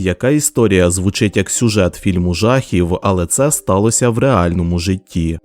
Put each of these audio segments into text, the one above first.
Яка історія звучить як сюжет фільму жахів, але це сталося в реальному житті.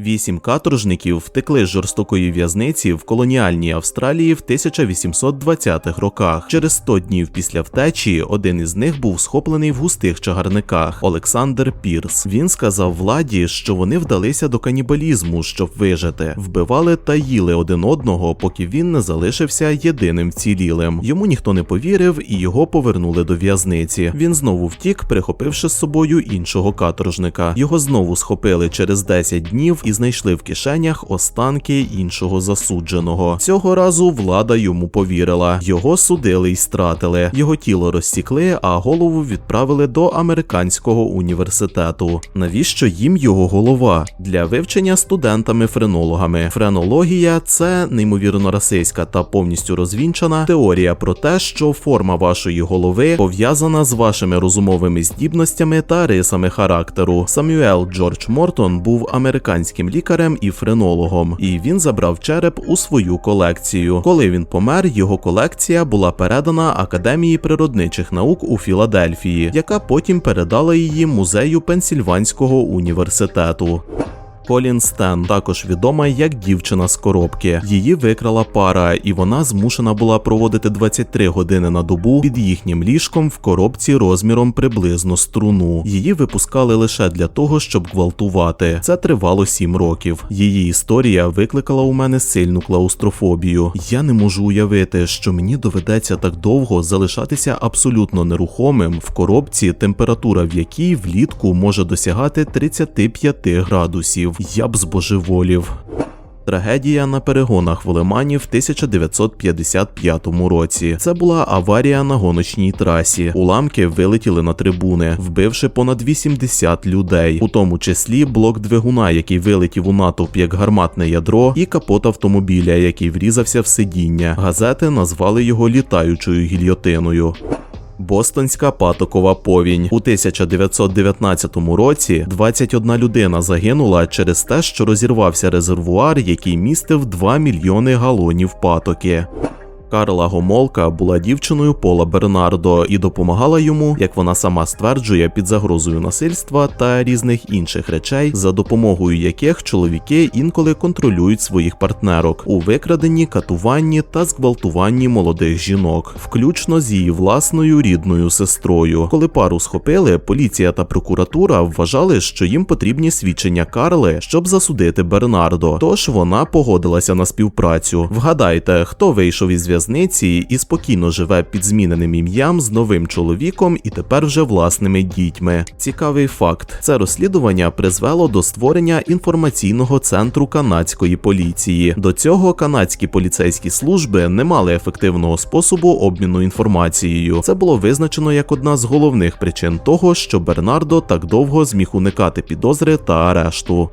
Вісім каторжників втекли з жорстокої в'язниці в колоніальній Австралії в 1820-х роках. Через 100 днів після втечі один із них був схоплений в густих чагарниках Олександр Пірс. Він сказав владі, що вони вдалися до канібалізму, щоб вижити, вбивали та їли один одного, поки він не залишився єдиним вцілілим. Йому ніхто не повірив і його повернули до в'язниці. Він знову втік, прихопивши з собою іншого каторжника. Його знову схопили через 10 днів і знайшли в кишенях останки іншого засудженого. Цього разу влада йому повірила. Його судили й стратили. Його тіло розсікли, а голову відправили до американського університету. Навіщо їм його голова? Для вивчення студентами-френологами. Френологія це неймовірно расистська та повністю розвінчана теорія про те, що форма вашої голови пов'язана з вашими розумовими здібностями та рисами характеру. Самюел Джордж Мортон був американським лікарем і френологом, і він забрав череп у свою колекцію. Коли він помер, його колекція була передана Академії природничих наук у Філадельфії, яка потім передала її музею Пенсільванського університету. Колін Стен, також відома як дівчина з коробки. Її викрала пара, і вона змушена була проводити 23 години на добу під їхнім ліжком в коробці розміром приблизно струну. Її випускали лише для того, щоб гвалтувати. Це тривало 7 років. Її історія викликала у мене сильну клаустрофобію. Я не можу уявити, що мені доведеться так довго залишатися абсолютно нерухомим в коробці, температура в якій влітку може досягати 35 градусів. Я б збожеволів. Трагедія на перегонах в Лимані в 1955 році. Це була аварія на гоночній трасі. Уламки вилетіли на трибуни, вбивши понад 80 людей, у тому числі блок двигуна, який вилетів у натовп як гарматне ядро, і капот автомобіля, який врізався в сидіння. Газети назвали його літаючою гільйотиною. Бостонська патокова повінь у 1919 році 21 людина загинула через те, що розірвався резервуар, який містив 2 мільйони галонів патоки. Карла Гомолка була дівчиною Пола Бернардо і допомагала йому, як вона сама стверджує, під загрозою насильства та різних інших речей, за допомогою яких чоловіки інколи контролюють своїх партнерок у викраденні, катуванні та зґвалтуванні молодих жінок, включно з її власною рідною сестрою. Коли пару схопили, поліція та прокуратура вважали, що їм потрібні свідчення Карли, щоб засудити Бернардо. Тож вона погодилася на співпрацю. Вгадайте, хто вийшов із в'язниці і спокійно живе під зміненим ім'ям з новим чоловіком і тепер вже власними дітьми. Цікавий факт: це розслідування призвело до створення інформаційного центру канадської поліції. До цього канадські поліцейські служби не мали ефективного способу обміну інформацією. Це було визначено як одна з головних причин того, що Бернардо так довго зміг уникати підозри та арешту.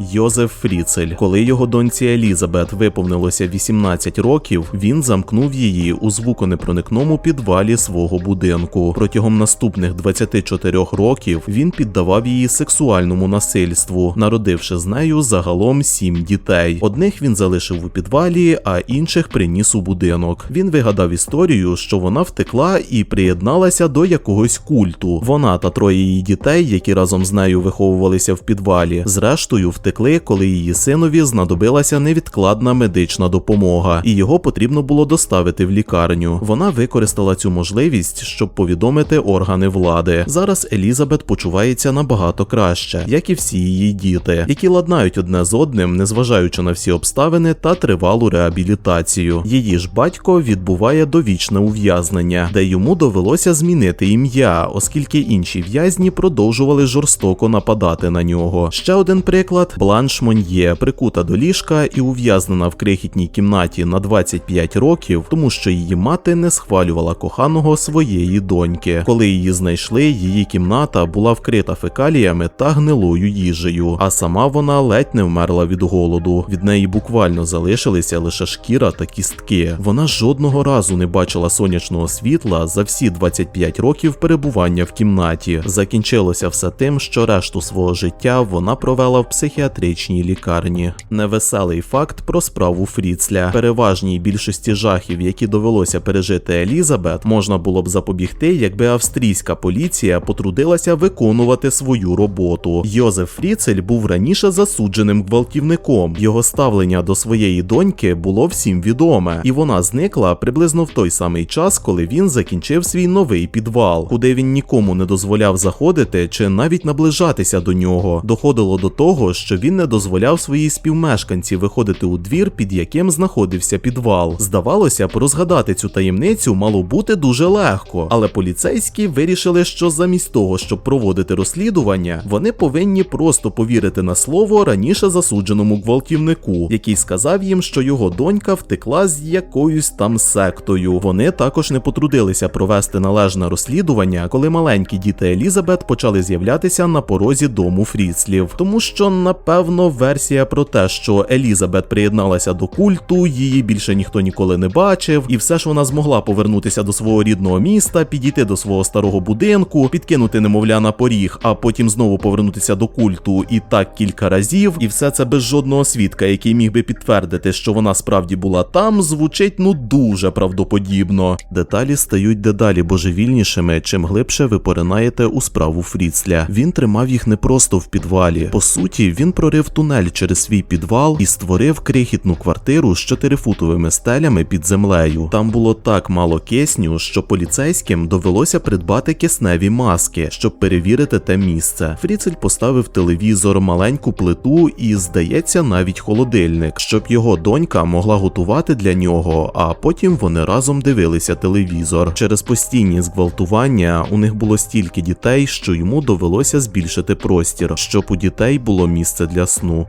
Йозеф Фріцель, коли його доньці Елізабет виповнилося 18 років, він замкнув її у звуконепроникному підвалі свого будинку. Протягом наступних 24 років він піддавав її сексуальному насильству, народивши з нею загалом сім дітей. Одних він залишив у підвалі, а інших приніс у будинок. Він вигадав історію, що вона втекла і приєдналася до якогось культу. Вона та троє її дітей, які разом з нею виховувалися в підвалі, зрештою втекли, коли її синові знадобилася невідкладна медична допомога, і його потрібно було доставити в лікарню. Вона використала цю можливість, щоб повідомити органи влади. Зараз Елізабет почувається набагато краще, як і всі її діти, які ладнають одне з одним, незважаючи на всі обставини та тривалу реабілітацію. Її ж батько відбуває довічне ув'язнення, де йому довелося змінити ім'я, оскільки інші в'язні продовжували жорстоко нападати на нього. Ще один приклад: Бланш Мон'є прикута до ліжка і ув'язнена в крихітній кімнаті на 25 років, тому що її мати не схвалювала коханого своєї доньки. Коли її знайшли, її кімната була вкрита фекаліями та гнилою їжею, а сама вона ледь не вмерла від голоду. Від неї буквально залишилися лише шкіра та кістки. Вона жодного разу не бачила сонячного світла за всі 25 років перебування в кімнаті. Закінчилося все тим, що решту свого життя вона провела в психіатричній психіатричній лікарні. Невеселий факт про справу Фріцля. Переважній більшості жахів, які довелося пережити Елізабет, можна було б запобігти, якби австрійська поліція потрудилася виконувати свою роботу. Йозеф Фріцель був раніше засудженим гвалтівником. Його ставлення до своєї доньки було всім відоме, і вона зникла приблизно в той самий час, коли він закінчив свій новий підвал, куди він нікому не дозволяв заходити чи навіть наближатися до нього. Доходило до того, що він не дозволяв своїй співмешканці виходити у двір, під яким знаходився підвал. Здавалося б, розгадати цю таємницю мало бути дуже легко, але поліцейські вирішили, що замість того, щоб проводити розслідування, вони повинні просто повірити на слово раніше засудженому гвалтівнику, який сказав їм, що його донька втекла з якоюсь там сектою. Вони також не потрудилися провести належне розслідування, коли маленькі діти Елізабет почали з'являтися на порозі дому Фріцлів, тому що напевно версія про те, що Елізабет приєдналася до культу, її більше ніхто ніколи не бачив, і все ж вона змогла повернутися до свого рідного міста, підійти до свого старого будинку, підкинути немовля на поріг, а потім знову повернутися до культу і так кілька разів, і все це без жодного свідка, який міг би підтвердити, що вона справді була там, звучить ну дуже правдоподібно. Деталі стають дедалі божевільнішими, чим глибше ви поринаєте у справу Фріцля. Він тримав їх не просто в підвалі. По суті, він прорив тунель через свій підвал і створив крихітну квартиру з чотирифутовими стелями під землею. Там було так мало кисню, що поліцейським довелося придбати кисневі маски, щоб перевірити те місце. Фріцель поставив телевізор, маленьку плиту і, здається, навіть холодильник, щоб його донька могла готувати для нього, а потім вони разом дивилися телевізор. Через постійні зґвалтування у них було стільки дітей, що йому довелося збільшити простір, щоб у дітей було місце для сну.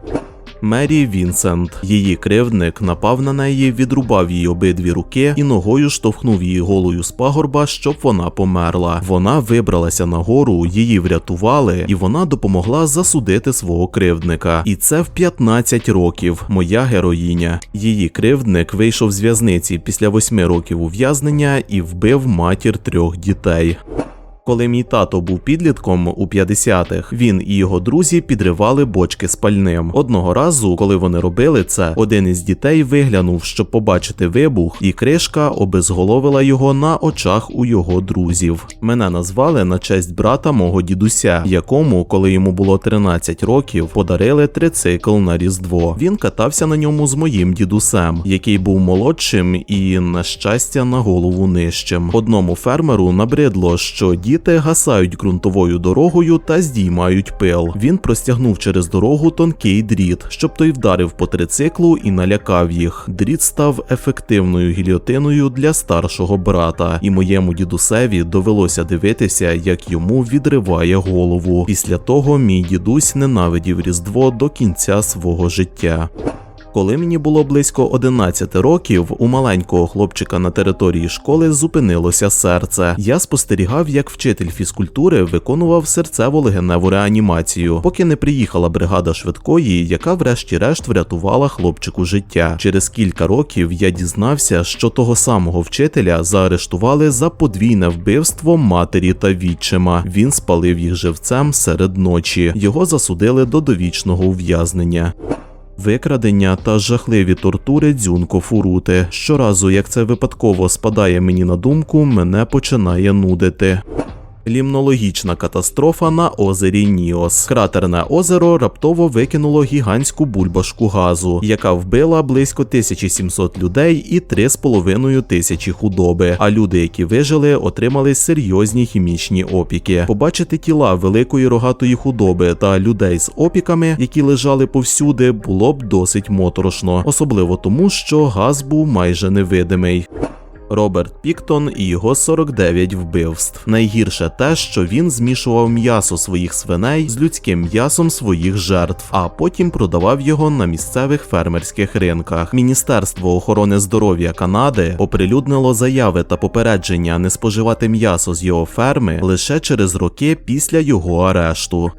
Мері Вінсент. Її кривдник напав на неї, відрубав їй обидві руки і ногою штовхнув її голою з пагорба, щоб вона померла. Вона вибралася нагору, її врятували, і вона допомогла засудити свого кривдника. І це в 15 років. Моя героїня. Її кривдник вийшов з в'язниці після восьми років ув'язнення і вбив матір трьох дітей. Коли мій тато був підлітком у 50-х, він і його друзі підривали бочки з пальним. Одного разу, коли вони робили це, один із дітей виглянув, щоб побачити вибух, і кришка обезголовила його на очах у його друзів. Мене назвали на честь брата мого дідуся, якому, коли йому було 13 років, подарили трицикл на різдво. Він катався на ньому з моїм дідусем, який був молодшим і, на щастя, на голову нижчим. Одному фермеру набридло, що дід Діти гасають ґрунтовою дорогою та здіймають пил. Він простягнув через дорогу тонкий дріт, щоб той вдарив по трициклу і налякав їх. Дріт став ефективною гільотиною для старшого брата, і моєму дідусеві довелося дивитися, як йому відриває голову. Після того мій дідусь ненавидів Різдво до кінця свого життя. Коли мені було близько 11 років, у маленького хлопчика на території школи зупинилося серце. Я спостерігав, як вчитель фізкультури виконував серцево-легеневу реанімацію, поки не приїхала бригада швидкої, яка врешті-решт врятувала хлопчику життя. Через кілька років я дізнався, що того самого вчителя заарештували за подвійне вбивство матері та відчима. Він спалив їх живцем серед ночі. Його засудили до довічного ув'язнення. Викрадення та жахливі тортури дзюнко фурути. Щоразу, як це випадково спадає мені на думку, мене починає нудити. Лімнологічна катастрофа на озері Ніос. Кратерне озеро раптово викинуло гігантську бульбашку газу, яка вбила близько 1700 людей і 3,5 тисячі худоби. А люди, які вижили, отримали серйозні хімічні опіки. Побачити тіла великої рогатої худоби та людей з опіками, які лежали повсюди, було б досить моторошно, особливо тому, що газ був майже невидимий. Роберт Піктон і його 49 вбивств. Найгірше те, що він змішував м'ясо своїх свиней з людським м'ясом своїх жертв, а потім продавав його на місцевих фермерських ринках. Міністерство охорони здоров'я Канади оприлюднило заяви та попередження не споживати м'ясо з його ферми лише через роки після його арешту.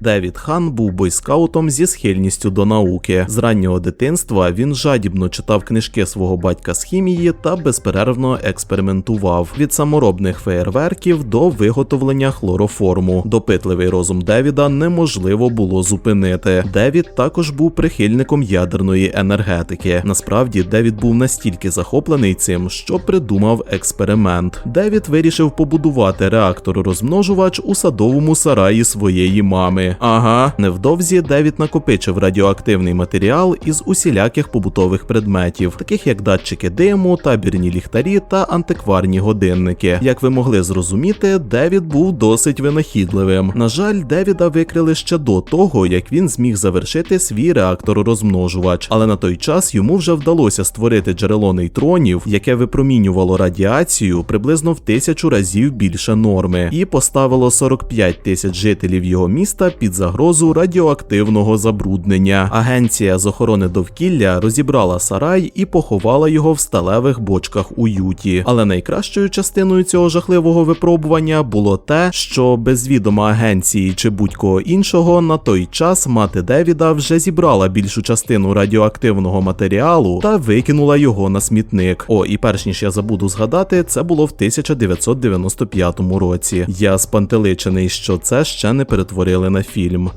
Девід Хан був бойскаутом зі схильністю до науки. З раннього дитинства він жадібно читав книжки свого батька з хімії та безперервно експериментував від саморобних феєрверків до виготовлення хлороформу. Допитливий розум Девіда неможливо було зупинити. Девід також був прихильником ядерної енергетики. Насправді, Девід був настільки захоплений цим, що придумав експеримент. Девід вирішив побудувати реактор-розмножувач у садовому сараї своєї мами. Ага, невдовзі Девід накопичив радіоактивний матеріал із усіляких побутових предметів, таких як датчики диму, табірні ліхтарі та антикварні годинники. Як ви могли зрозуміти, Девід був досить винахідливим. На жаль, Девіда викрили ще до того, як він зміг завершити свій реактор-розмножувач, але на той час йому вже вдалося створити джерело нейтронів, яке випромінювало радіацію приблизно в тисячу разів більше норми, і поставило 45 тисяч жителів його міста під загрозу радіоактивного забруднення. Агенція з охорони довкілля розібрала сарай і поховала його в сталевих бочках у Юті. Але найкращою частиною цього жахливого випробування було те, що без відома агенції чи будь-кого іншого на той час мати Девіда вже зібрала більшу частину радіоактивного матеріалу та викинула його на смітник. О, і перш ніж я забуду згадати, це було в 1995 році. Я спантеличений, що це ще не перетворили на фільм.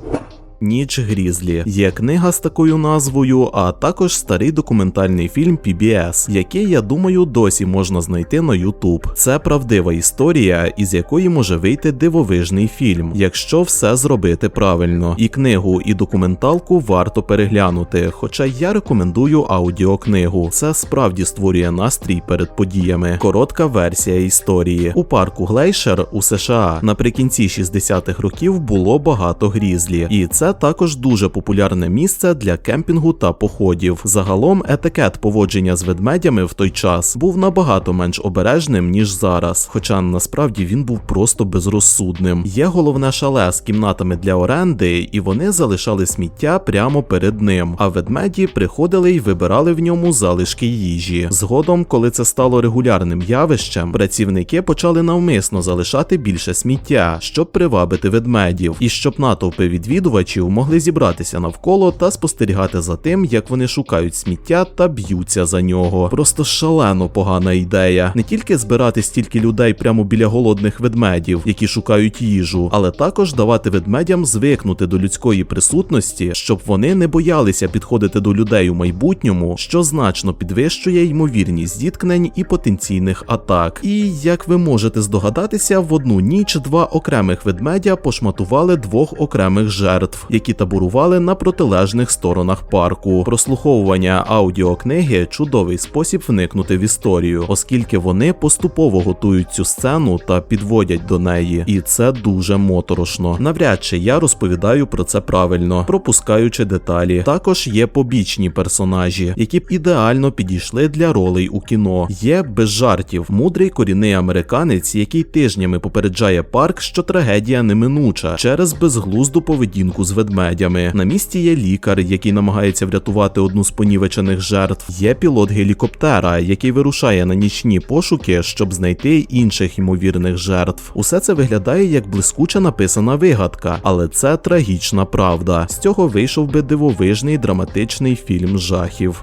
Ніч Грізлі є книга з такою назвою, а також старий документальний фільм PBS, який, я думаю, досі можна знайти на YouTube. Це правдива історія, із якої може вийти дивовижний фільм, якщо все зробити правильно. І книгу, і документалку варто переглянути. Хоча я рекомендую аудіокнигу. Це справді створює настрій перед подіями. Коротка версія історії у парку Глейшер у США наприкінці 60-х років було багато грізлі, і це також дуже популярне місце для кемпінгу та походів. Загалом етикет поводження з ведмедями в той час був набагато менш обережним ніж зараз, хоча насправді він був просто безрозсудним. Є головне шале з кімнатами для оренди, і вони залишали сміття прямо перед ним. А ведмеді приходили й вибирали в ньому залишки їжі. Згодом, коли це стало регулярним явищем, працівники почали навмисно залишати більше сміття, щоб привабити ведмедів, і щоб натовпи відвідувачів могли зібратися навколо та спостерігати за тим, як вони шукають сміття та б'ються за нього. Просто шалено погана ідея. Не тільки збирати стільки людей прямо біля голодних ведмедів, які шукають їжу, але також давати ведмедям звикнути до людської присутності, щоб вони не боялися підходити до людей у майбутньому, що значно підвищує ймовірність зіткнень і потенційних атак. І як ви можете здогадатися, в одну ніч два окремих ведмедя пошматували двох окремих жертв, які таборували на протилежних сторонах парку. Прослуховування аудіокниги чудовий спосіб вникнути в історію, оскільки вони поступово готують цю сцену та підводять до неї, і це дуже моторошно. Навряд чи я розповідаю про це правильно, пропускаючи деталі. Також є побічні персонажі, які б ідеально підійшли для ролей у кіно. Є без жартів мудрий корінний американець, який тижнями попереджає парк, що трагедія неминуча через безглузду поведінку з ведмедями. На місці є лікар, який намагається врятувати одну з понівечених жертв. Є пілот гелікоптера, який вирушає на нічні пошуки, щоб знайти інших ймовірних жертв. Усе це виглядає як блискуче написана вигадка, але це трагічна правда. З цього вийшов би дивовижний драматичний фільм жахів.